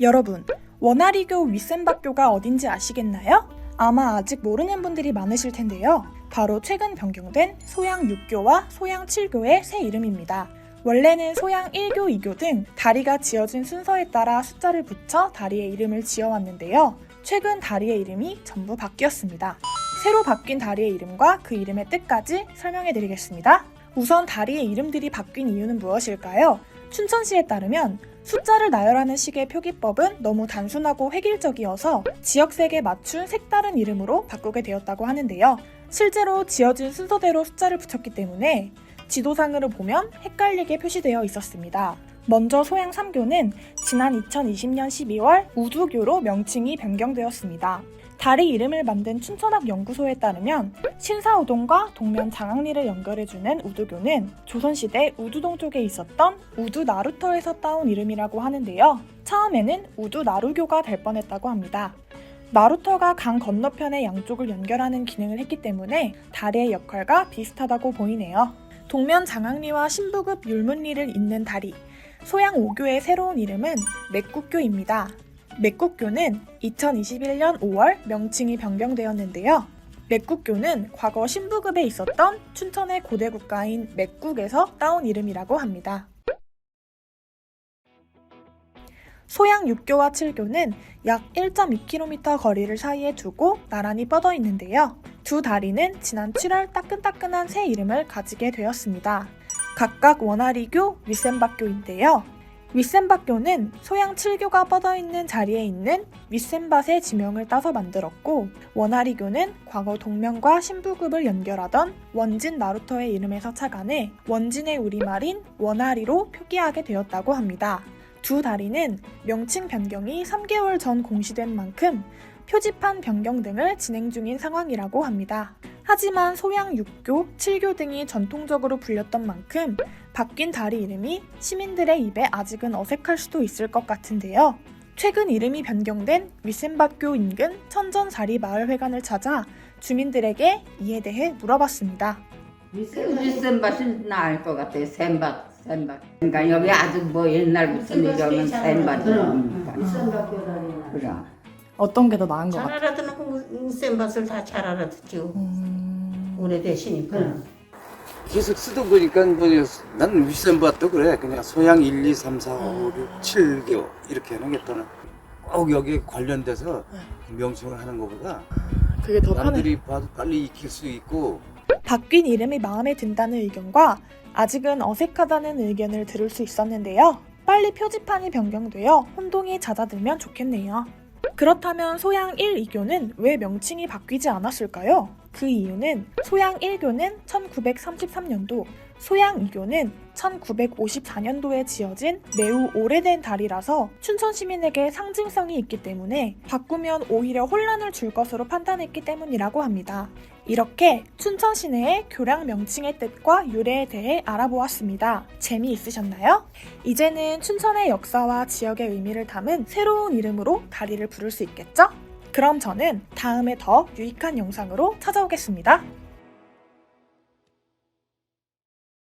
여러분, 원아리교 윗센박교가 어딘지 아시겠나요? 아마 아직 모르는 분들이 많으실 텐데요. 바로 최근 변경된 소양 6교와 소양 7교의 새 이름입니다. 원래는 소양 1교, 2교 등 다리가 지어진 순서에 따라 숫자를 붙여 다리의 이름을 지어왔는데요. 최근 다리의 이름이 전부 바뀌었습니다. 새로 바뀐 다리의 이름과 그 이름의 뜻까지 설명해 드리겠습니다. 우선 다리의 이름들이 바뀐 이유는 무엇일까요? 춘천시에 따르면 숫자를 나열하는 식의 표기법은 너무 단순하고 획일적이어서 지역색에 맞춘 색다른 이름으로 바꾸게 되었다고 하는데요. 실제로 지어진 순서대로 숫자를 붙였기 때문에 지도상으로 보면 헷갈리게 표시되어 있었습니다. 먼저 소양 3교는 지난 2020년 12월 우두교로 명칭이 변경되었습니다. 다리 이름을 만든 춘천학 연구소에 따르면 신사우동과 동면 장항리를 연결해주는 우두교는 조선시대 우두동 쪽에 있었던 우두 나루터에서 따온 이름이라고 하는데요. 처음에는 우두 나루교가 될 뻔했다고 합니다. 나루터가 강 건너편의 양쪽을 연결하는 기능을 했기 때문에 다리의 역할과 비슷하다고 보이네요. 동면 장항리와 신부급 율문리를 잇는 다리, 소양 5교의 새로운 이름은 맥국교입니다. 맥국교는 2021년 5월 명칭이 변경되었는데요. 맥국교는 과거 신부급에 있었던 춘천의 고대 국가인 맥국에서 따온 이름이라고 합니다. 소양 6교와 7교는 약 1.2km 거리를 사이에 두고 나란히 뻗어 있는데요. 두 다리는 지난 7월 따끈따끈한 새 이름을 가지게 되었습니다. 각각 원아리교, 윗센밭교인데요. 윗센밭교는 소양 7교가 뻗어 있는 자리에 있는 윗센밭의 지명을 따서 만들었고 원아리교는 과거 동명과 신부급을 연결하던 원진 나루터의 이름에서 착안해 원진의 우리말인 원아리로 표기하게 되었다고 합니다. 두 다리는 명칭 변경이 3개월 전 공시된 만큼 표지판 변경 등을 진행 중인 상황이라고 합니다. 하지만 소양 6교, 7교 등이 전통적으로 불렸던 만큼 바뀐 다리 이름이 시민들의 입에 아직은 어색할 수도 있을 것 같은데요. 최근 이름이 변경된 윗센밭교 인근 천전사리 마을회관을 찾아 주민들에게 이에 대해 물어봤습니다. 윗센밭이 나을 것 같아요. 센밭, 센밭. 그러니까 여기 아주 뭐 옛날부터 이러면 센밭이니까. 그래. 어떤 게 더 나은 것 잘 같아요? 알아듣는 센 맛을 다 잘 알아듣죠. 음... 오래되시니까. 계속 쓰다 보니까 뭐, 난 윗선밭도 그래. 그냥 소양 1, 2, 3, 4, 5, 6, 7교 이렇게 하는 게 또는 꼭 여기에 관련돼서 명칭을 하는 것보다 그게 더 편해. 남들이 봐도 빨리 익힐 수 있고 바뀐 이름이 마음에 든다는 의견과 아직은 어색하다는 의견을 들을 수 있었는데요. 빨리 표지판이 변경되어 혼동이 잦아들면 좋겠네요. 그렇다면 소양 1, 2교는 왜 명칭이 바뀌지 않았을까요? 그 이유는 소양 1교는 1933년도, 소양 2교는 1954년도에 지어진 매우 오래된 다리라서 춘천 시민에게 상징성이 있기 때문에 바꾸면 오히려 혼란을 줄 것으로 판단했기 때문이라고 합니다. 이렇게 춘천 시내의 교량 명칭의 뜻과 유래에 대해 알아보았습니다. 재미있으셨나요? 이제는 춘천의 역사와 지역의 의미를 담은 새로운 이름으로 다리를 부를 수 있겠죠? 그럼 저는 다음에 더 유익한 영상으로 찾아오겠습니다.